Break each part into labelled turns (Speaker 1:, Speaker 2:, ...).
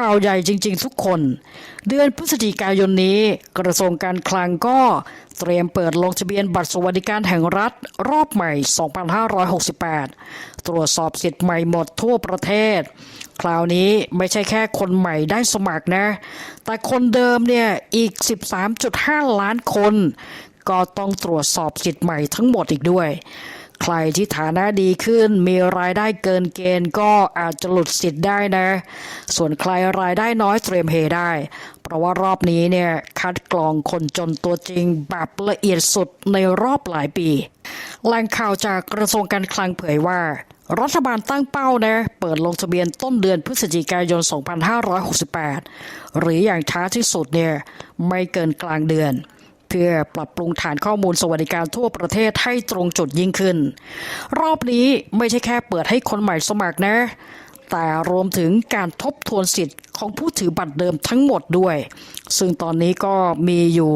Speaker 1: ข่าวใหญ่จริง ๆ ทุกคน เดือนพฤศจิกายนนี้ กระทรวงการคลังก็เตรียมเปิดลงทะเบียนบัตรสวัสดิการแห่งรัฐ รอบใหม่ 2568 ตรวจสอบสิทธิ์ใหม่หมดทั่วประเทศ คราวนี้ไม่ใช่แค่คนใหม่ได้สมัครนะ แต่คนเดิมเนี่ยอีก 13.5 ล้านคน ก็ต้องตรวจสอบสิทธิ์ใหม่ทั้งหมดอีกด้วย ใครที่ฐานะดีขึ้น มีรายได้เกินเกณฑ์ก็อาจจะหลุดสิทธิ์ได้นะ ส่วนใครรายได้น้อยเตรียมเฮได้ เพราะว่ารอบนี้เนี่ยคัดกรองคนจนตัวจริงแบบละเอียดสุดในรอบหลายปีแหล่งข่าวจากกระทรวงการคลังเผยว่ารัฐบาลตั้งเป้านะเปิดลงทะเบียนต้นเดือนพฤศจิกายน 2568 หรืออย่างช้าที่สุดเนี่ยไม่เกินกลางเดือน เพื่อปรับปรุงฐานข้อมูลสวัสดิการทั่วประเทศให้ตรงจุดยิ่งขึ้น รอบนี้ไม่ใช่แค่เปิดให้คนใหม่สมัครนะ แต่รวมถึงการทบทวนสิทธิ์ของผู้ถือบัตรเดิมทั้งหมดด้วย ซึ่งตอนนี้ก็มีอยู่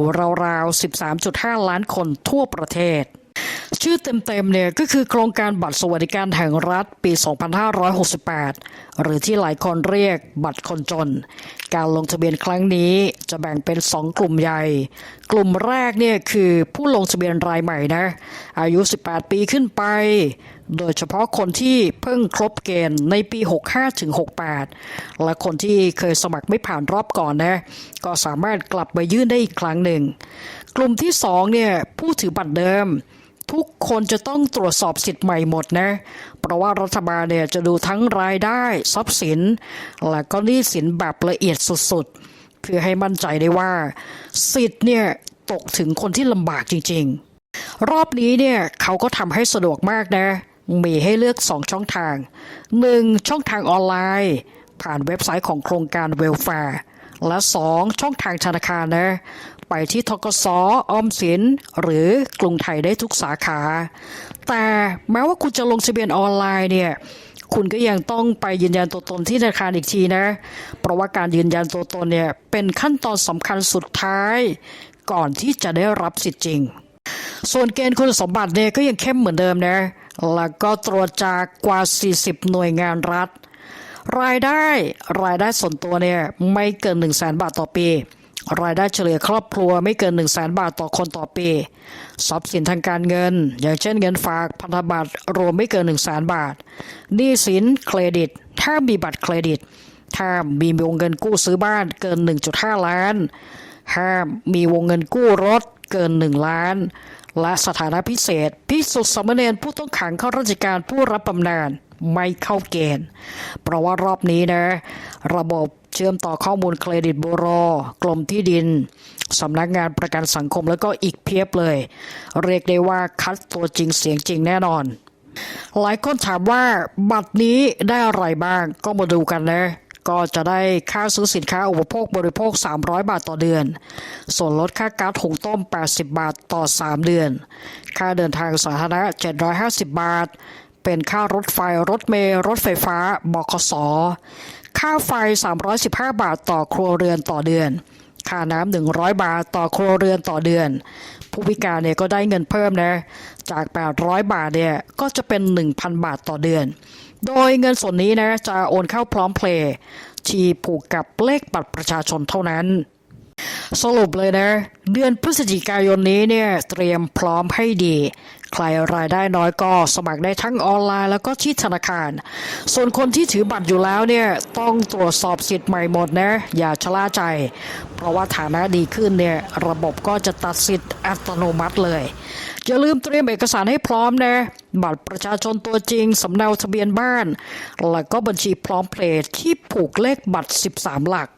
Speaker 1: ราวๆ 13.5 ล้านคนทั่วประเทศ ชื่อเต็มๆเนี่ยก็คือโครงการบัตรสวัสดิการแห่งรัฐปี 2568 หรือที่หลายคนเรียกบัตรคนจน การลงทะเบียนครั้งนี้จะแบ่งเป็น 2 กลุ่มใหญ่ กลุ่มแรกเนี่ยคือผู้ลงทะเบียนรายใหม่นะ อายุ 18 ปีขึ้นไป โดยเฉพาะคนที่เพิ่งครบเกณฑ์ในปี 65ถึง68 และคนที่เคยสมัครไม่ผ่านรอบก่อนนะ ก็สามารถกลับไปยื่นได้อีกครั้งหนึ่ง กลุ่มที่2เนี่ยผู้ถือบัตรเดิม ทุกคนจะต้องตรวจสอบสิทธิ์ใหม่หมดนะ เพราะว่ารัฐบาลเนี่ยจะดูทั้งรายได้ทรัพย์สิน และก็หนี้สินแบบละเอียดสุดๆ เพื่อให้มั่นใจได้ว่า สิทธิ์เนี่ยตกถึงคนที่ลำบากจริงๆ รอบนี้เนี่ยเขาก็ทำให้สะดวกมากนะ มีให้เลือก 2 ช่องทาง 1. ช่องทางออนไลน์ ผ่านเว็บไซต์ของโครงการเวลแฟร์ และ 2. ช่องทางธนาคารนะ ไปที่ทกสออมสิน หรือกรุงไทยได้ทุกสาขา แต่แม้ว่าคุณจะลงทะเบียนออนไลน์เนี่ยคุณก็ยังต้องไปยืนยันตัวตนที่ธนาคารอีกทีนะ เพราะว่าการยืนยันตัวตนเนี่ยเป็นขั้นตอนสำคัญสุดท้าย ก่อนที่จะได้รับสิทธิ์จริง ส่วนเกณฑ์คุณสมบัติเนี่ยก็ยังเข้มเหมือนเดิมนะ แล้วก็ตรวจจากกว่า 40 หน่วยงานรัฐ รายได้รายได้ส่วนตัวเนี่ยไม่เกิน 1 0 0 0 0แบาทต่อปี รายได้เฉลี่ยครอบครัวไม่เกิน 1 0 0 0 0แบาทต่อคนต่อปีทรัพย์สินทางการเงิน อย่างเช่นเงินฝากพันธบัตรรวมไม่เกิน 1 0 0 0 0 0บาทหนี้สินเครดิต ถ้ามีบัตรเครดิต ถ้ามีวงเงินกู้ซื้อบ้านเกิน 1.5 ล้านห้ามมีวงเงินกู้รถเกิน 1 ล้าน และสถานะพิเศษพิสุทธิสามเณรผู้ต้องขังเข้าราชการผู้รับบำนาญ ไม่เข้าเกณฑ์ เพราะว่ารอบนี้นะ ระบบเชื่อมต่อข้อมูลเครดิตบูโรกรมที่ดิน สำนักงานประกันสังคมแล้วก็อีกเพียบเลย เรียกได้ว่าคัดตัวจริงเสียงจริงแน่นอน หลายคนถามว่าบัตรนี้ได้อะไรบ้าง ก็มาดูกันนะก็จะได้ค่าซื้อสินค้าอุปโภคบริโภค 300 บาทต่อเดือน ส่วนลดค่าก๊าซหุงต้ม 80 บาทต่อ 3 เดือน ค่าเดินทางสาธารณะ 750 บาท เป็นค่ารถไฟรถเมล์รถไฟฟ้าบขสค่าไฟ 315 บาทต่อครัวเรือนต่อเดือน ค่าน้ำ100 บาทต่อครัวเรือนต่อเดือน ผู้พิการเนี่ยก็ได้เงินเพิ่มนะ จาก 800 บาทเนี่ยก็จะเป็น 1,000 บาทต่อเดือน โดยเงินส่วนนี้นะจะโอนเข้าพร้อมเพลย์ที่ผูกกับเลขบัตรประชาชนเท่านั้นสรุปเลยนะ เดือนพฤศจิกายนนี้เนี่ยเตรียมพร้อมให้ดี ใครรายได้น้อยก็สมัครได้ทั้งออนไลน์แล้วก็ที่ธนาคาร ส่วนคนที่ถือบัตรอยู่แล้วเนี่ยต้องตรวจสอบสิทธิ์ใหม่หมดนะอย่าชะล่าใจ เพราะว่าฐานะดีขึ้นเนี่ยระบบก็จะตัดสิทธิ์อัตโนมัติเลยอย่าลืมเตรียมเอกสารให้พร้อมนะบัตรประชาชนตัวจริง สำเนาทะเบียนบ้าน แล้วก็บัญชีพร้อมเพลย์ที่ผูกเลขบัตร 13 หลัก